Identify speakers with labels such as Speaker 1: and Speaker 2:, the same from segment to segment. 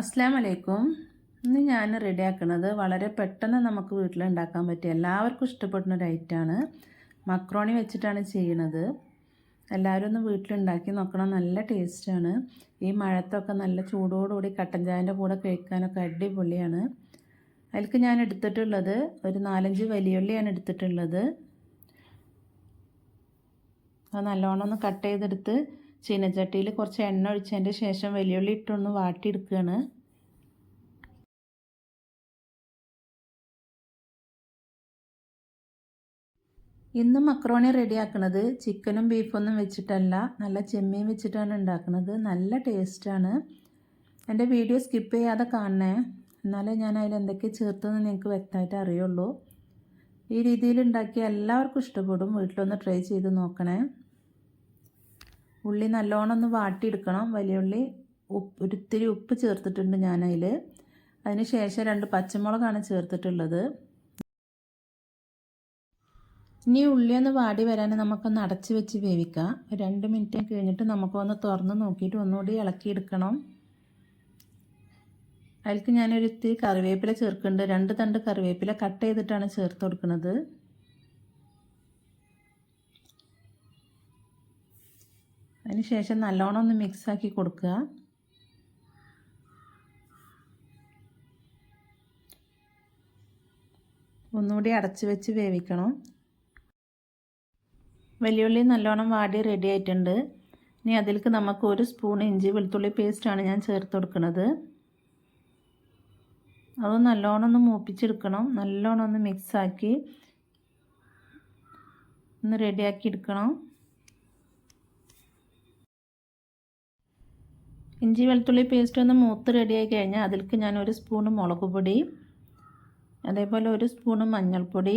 Speaker 1: അസ്സാം വലൈക്കും ഇന്ന് ഞാൻ റെഡിയാക്കുന്നത് വളരെ പെട്ടെന്ന് നമുക്ക് വീട്ടിൽ ഉണ്ടാക്കാൻ പറ്റിയ എല്ലാവർക്കും ഇഷ്ടപ്പെടുന്ന ഒരു ഐറ്റമാണ് മക്രോണി വെച്ചിട്ടാണ് ചെയ്യണത്. എല്ലാവരും ഒന്ന് വീട്ടിലുണ്ടാക്കി നോക്കണം. നല്ല ടേസ്റ്റാണ് ഈ മഴത്തൊക്കെ നല്ല ചൂടോടുകൂടി കട്ടൻ ചായന്റെ കൂടെ കഴിക്കാനൊക്കെ അടിപൊളിയാണ്. അതിലേക്ക് ഞാൻ എടുത്തിട്ടുള്ളത് ഒരു നാലഞ്ച് വലിയുള്ളിയാണ് എടുത്തിട്ടുള്ളത്. അത് നല്ലോണം ഒന്ന് കട്ട് ചെയ്തെടുത്ത് ചീനച്ചട്ടിയിൽ കുറച്ച് എണ്ണ ഒഴിച്ചതിന്റെ ശേഷം വെല്ലുള്ളി ഇട്ടൊന്ന് വാട്ടിയെടുക്കുകയാണ്. ഇന്ന് മക്രോണി റെഡിയാക്കുന്നത് ചിക്കനും ബീഫൊന്നും വെച്ചിട്ടല്ല നല്ല ചെമ്മീൻ വെച്ചിട്ടാണ് ഉണ്ടാക്കുന്നത് നല്ല ടേസ്റ്റാണ്. എന്റെ വീഡിയോ സ്കിപ്പ് ചെയ്യാതെ കാണണേ. എന്നാലേ ഞാൻ അതിൽ എന്തൊക്കെ ചേർത്തെന്ന് നിങ്ങൾക്ക് വ്യക്തമായിട്ട് അറിയുള്ളൂ. ഈ രീതിയിൽ ഉണ്ടാക്കിയ എല്ലാവർക്കും ഇഷ്ടപ്പെടും. വീട്ടിലൊന്ന് ട്രൈ ചെയ്ത് നോക്കണേ. ഉള്ളി നല്ലോണം ഒന്ന് വാട്ടിയെടുക്കണം. വലിയ ഉള്ളി ഉപ്പ് ഒരിത്തിരി ഉപ്പ് ചേർത്തിട്ടുണ്ട് ഞാനതിൽ അതിന് ശേഷം രണ്ട് പച്ചമുളകാണ് ചേർത്തിട്ടുള്ളത്. ഇനി ഉള്ളി ഒന്ന് വാടി വരാൻ നമുക്കൊന്ന് അടച്ചു വെച്ച് വേവിക്കാം. രണ്ട് മിനിറ്റ് കഴിഞ്ഞിട്ട് നമുക്കൊന്ന് തുറന്ന് നോക്കിയിട്ട് ഒന്നുകൂടി ഇളക്കിയെടുക്കണം. അതിലേക്ക് ഞാനൊരു ഇത്തിരി കറിവേപ്പില ചേർക്കുന്നുണ്ട്. രണ്ട് തണ്ട് കറിവേപ്പില കട്ട് ചെയ്തിട്ടാണ് ചേർത്ത് കൊടുക്കുന്നത്. അതിന് ശേഷം നല്ലോണം ഒന്ന് മിക്സാക്കി കൊടുക്കുക. ഒന്നുകൂടി അടച്ച് വെച്ച് വേവിക്കണം. വലിയുള്ളി നല്ലോണം വാടി റെഡി ആയിട്ടുണ്ട്. ഇനി അതിലേക്ക് നമുക്ക് ഒരു സ്പൂൺ ഇഞ്ചി വെളുത്തുള്ളി പേസ്റ്റാണ് ഞാൻ ചേർത്ത് കൊടുക്കുന്നത്. അത് നല്ലോണം ഒന്ന് മൂപ്പിച്ചെടുക്കണം. നല്ലോണം ഒന്ന് മിക്സാക്കി ഒന്ന് റെഡിയാക്കി എടുക്കണം. ഇഞ്ചി വെളുത്തുള്ളി പേസ്റ്റ് ഒന്ന് മൂത്ത് റെഡിയായി കഴിഞ്ഞാൽ അതിലേക്ക് ഞാൻ ഒരു സ്പൂണ് മുളക് പൊടി അതേപോലെ ഒരു സ്പൂണ് മഞ്ഞൾപ്പൊടി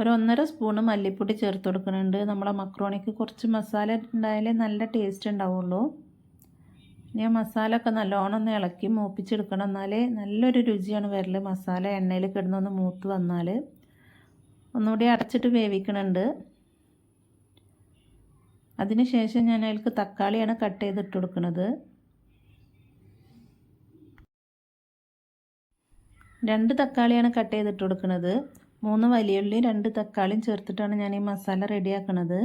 Speaker 1: ഒരു ഒന്നര സ്പൂണ് മല്ലിപ്പൊടി ചേർത്ത് കൊടുക്കുന്നുണ്ട്. നമ്മളെ മക്രോണിക്ക് കുറച്ച് മസാല ഉണ്ടായാലേ നല്ല ടേസ്റ്റ് ഉണ്ടാവുള്ളൂ. ഞാൻ മസാല ഒക്കെ നല്ലോണം ഒന്ന് ഇളക്കി മൂപ്പിച്ചെടുക്കണം. എന്നാലേ നല്ലൊരു രുചിയാണ് വരൽ മസാല എണ്ണയിൽ കിടന്നൊന്ന് മൂത്ത് വന്നാൽ ഒന്നുകൂടി അടച്ചിട്ട് വേവിക്കണുണ്ട്. അതിനുശേഷം ഞാൻ അയാൾക്ക് തക്കാളിയാണ് കട്ട് ചെയ്തിട്ട് കൊടുക്കുന്നത്. രണ്ട് തക്കാളിയാണ് കട്ട് ചെയ്തിട്ട് കൊടുക്കുന്നത്. മൂന്ന് വലിയ ഉള്ളി രണ്ട് തക്കാളിയും ചേർത്തിട്ടാണ് ഞാൻ ഈ മസാല റെഡിയാക്കുന്നത്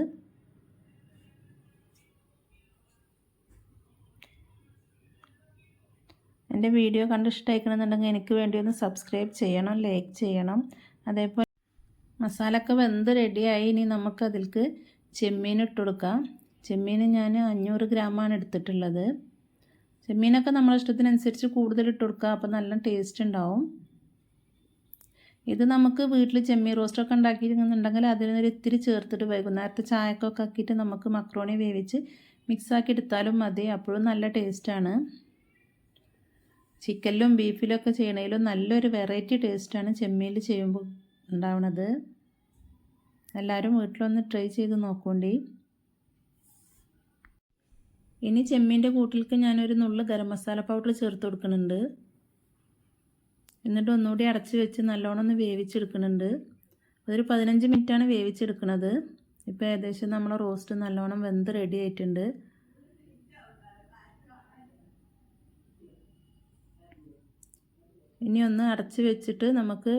Speaker 1: എന്റെ വീഡിയോ കണ്ട് ഇഷ്ടമായിക്കണമെന്നുണ്ടെങ്കിൽ എനിക്ക് വേണ്ടി ഒന്ന് സബ്സ്ക്രൈബ് ചെയ്യണം ലൈക്ക് ചെയ്യണം. അതേപോലെ മസാലയൊക്കെ വെന്ത് റെഡിയായി ഇനി നമുക്കതിൽക്ക് ചെമ്മീൻ ഇട്ട് കൊടുക്കാം. ചെമ്മീൻ ഞാൻ അഞ്ഞൂറ് ഗ്രാമാണ് എടുത്തിട്ടുള്ളത്. ചെമ്മീനൊക്കെ നമ്മളെ ഇഷ്ടത്തിനനുസരിച്ച് കൂടുതൽ ഇട്ട് കൊടുക്കുക അപ്പോൾ നല്ല ടേസ്റ്റ് ഉണ്ടാവും. ഇത് നമുക്ക് വീട്ടിൽ ചെമ്മീൻ റോസ്റ്റൊക്കെ ഉണ്ടാക്കിയിരുന്നുണ്ടെങ്കിൽ അതിനൊരു ഇത്തിരി ചേർത്തിട്ട് വൈകുന്നേരത്തെ ചായക്കൊക്കെ ആക്കിയിട്ട് നമുക്ക് മക്രോണി വേവിച്ച് മിക്സാക്കി എടുത്താലും മതി. അപ്പോഴും നല്ല ടേസ്റ്റാണ് ചിക്കനിലും ബീഫിലൊക്കെ ചെയ്യണേലും നല്ലൊരു വെറൈറ്റി ടേസ്റ്റാണ് ചെമ്മീനിൽ ചെയ്യുമ്പോൾ ഉണ്ടാവണത്. എല്ലാവരും വീട്ടിലൊന്ന് ട്രൈ ചെയ്ത് നോക്കണ്ടേ. ഇനി ചെമ്മീന്റെ കൂട്ടിലേക്ക് ഞാനൊരു നുള്ളു ഗരം മസാല പൗഡർ ചേർത്ത് കൊടുക്കുന്നുണ്ട്. എന്നിട്ട് ഒന്നുകൂടി അടച്ച് വെച്ച് നല്ലോണം ഒന്ന് വേവിച്ചെടുക്കുന്നുണ്ട്. അതൊരു പതിനഞ്ച് മിനിറ്റാണ് വേവിച്ചെടുക്കുന്നത്. ഇപ്പോൾ ഏകദേശം നമ്മളെ റോസ്റ്റ് നല്ലോണം വെന്ത് റെഡി ആയിട്ടുണ്ട്. ഇനി ഒന്ന് അടച്ച് വെച്ചിട്ട് നമുക്ക്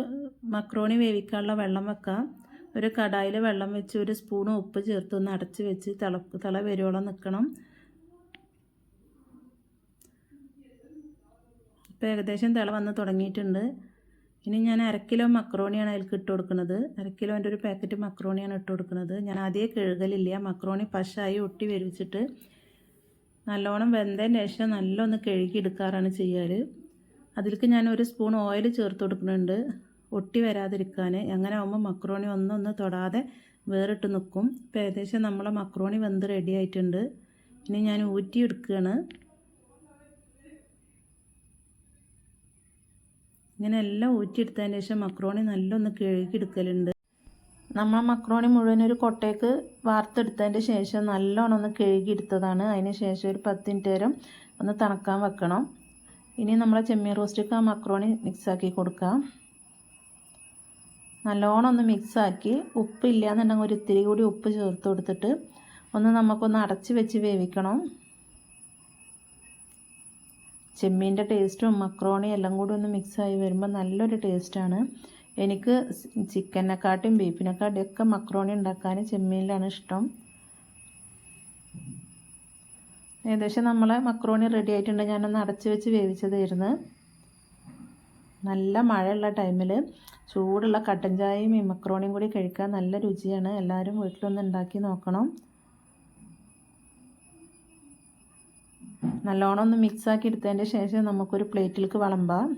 Speaker 1: മക്രോണി വേവിക്കാനുള്ള വെള്ളം വെക്കാം. ഒരു കടായിൽ വെള്ളം വെച്ച് ഒരു സ്പൂൺ ഉപ്പ് ചേർത്ത് ഒന്ന് അടച്ച് വെച്ച് തിള തിള വരുവോളം നിൽക്കണം ഇപ്പോൾ ഏകദേശം തിള വന്ന് തുടങ്ങിയിട്ടുണ്ട്. ഇനി ഞാൻ അരക്കിലോ കിലോ മക്രോണിയാണ് അതിൽക്ക് ഇട്ട് കൊടുക്കുന്നത്. അരക്കിലോന്റെ ഒരു പാക്കറ്റ് മക്രോണിയാണ് ഇട്ട് കൊടുക്കുന്നത്. ഞാൻ ആദ്യം കഴുകലില്ല. മക്രോണി പശായി ഒട്ടി വരുവിച്ചിട്ട് നല്ലോണം വെന്തതിന് ശേഷം നല്ലൊന്ന് കഴുകി എടുക്കാറാണ് ചെയ്യാറ്. അതിലേക്ക് ഞാൻ ഒരു സ്പൂൺ ഓയിൽ ചേർത്ത് കൊടുക്കുന്നുണ്ട്. ഒട്ടി വരാതിരിക്കാൻ അങ്ങനെ ആകുമ്പോൾ മക്രോണി ഒന്നൊന്ന് തൊടാതെ വേറിട്ട് നിൽക്കും ഇപ്പോൾ ഏകദേശം നമ്മളെ മക്രോണി വെന്ത് റെഡി ആയിട്ടുണ്ട്. ഇനി ഞാൻ ഊറ്റി എടുക്കുകയാണ് ഇങ്ങനെ എല്ലാം ഊറ്റിയെടുത്തതിന് ശേഷം മക്രോണി നല്ലൊന്ന് കിഴുകിയെടുക്കലുണ്ട് നമ്മൾ മക്രോണി മുഴുവൻ ഒരു കൊട്ടയ്ക്ക് വാർത്തെടുത്തതിന്റെ ശേഷം നല്ലോണം ഒന്ന് കിഴുകിയെടുത്തതാണ് അതിന് ശേഷം ഒരു പത്ത് മിനിറ്റ് നേരം ഒന്ന് തണക്കാൻ വെക്കണം. ഇനി നമ്മളെ ചെമ്മീൻ റോസ്റ്റിക്ക് ആ മക്രോണി മിക്സാക്കി കൊടുക്കാം. നല്ലോണം ഒന്ന് മിക്സാക്കി ഉപ്പില്ല എന്നുണ്ടെങ്കിൽ ഒരു ഇത്തിരി കൂടി ഉപ്പ് ചേർത്ത് കൊടുത്തിട്ട് ഒന്ന് നമുക്കൊന്ന് അടച്ച് വെച്ച് വേവിക്കണം. ചെമ്മീന്റെ ടേസ്റ്റും മക്രോണി എല്ലാം കൂടി ഒന്ന് മിക്സായി വരുമ്പോൾ നല്ലൊരു ടേസ്റ്റാണ് എനിക്ക് ചിക്കനെക്കാട്ടും ബീഫിനെക്കാട്ടും ഒക്കെ മക്രോണി ഉണ്ടാക്കാൻ ചെമ്മീനിലാണ് ഇഷ്ടം. ഏകദേശം നമ്മളെ മക്രോണി റെഡി ആയിട്ടുണ്ട്. ഞാനൊന്ന് അടച്ച് വെച്ച് വേവിച്ചതായിരുന്നു. നല്ല മഴയുള്ള ടൈമിൽ ചൂടുള്ള കട്ടൻ ചായയും മക്രോണിയും കൂടി കഴിക്കാൻ നല്ല രുചിയാണ്. എല്ലാവരും വീട്ടിലൊന്ന് ഉണ്ടാക്കി നോക്കണം. നല്ലോണം ഒന്ന് മിക്സാക്കി എടുത്തതിന്റെ ശേഷം നമുക്കൊരു പ്ലേറ്റിലേക്ക് വിളമ്പാം.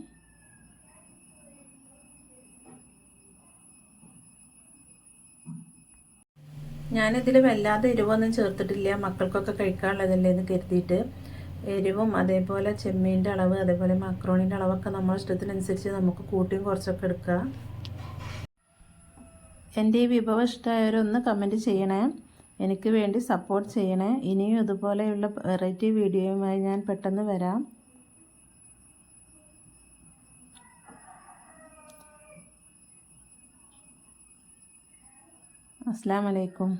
Speaker 1: ഞാനിതിൽ വല്ലാതെ എരിവൊന്നും ചേർത്തിട്ടില്ല. മക്കൾക്കൊക്കെ കഴിക്കാനുള്ളതല്ലേ എന്ന് കരുതിയിട്ട്. എരിവും അതേപോലെ ചെമ്മീന്റെ അളവ് അതേപോലെ മക്രോണിന്റെ അളവൊക്കെ നമ്മൾ ഇഷ്ടത്തിനനുസരിച്ച് നമുക്ക് കൂട്ടിയും കുറച്ചൊക്കെ എടുക്കുക എന്റെ ഈ വിഭവം ഇഷ്ടമായവരൊന്ന് കമന്റ് ചെയ്യണേ. എനിക്ക് വേണ്ടി സപ്പോർട്ട് ചെയ്യണേ. ഇനിയും ഇതുപോലെയുള്ള വെറൈറ്റി വീഡിയോയുമായി ഞാൻ പെട്ടെന്ന് വരാം. അസ്സാം വലൈക്കും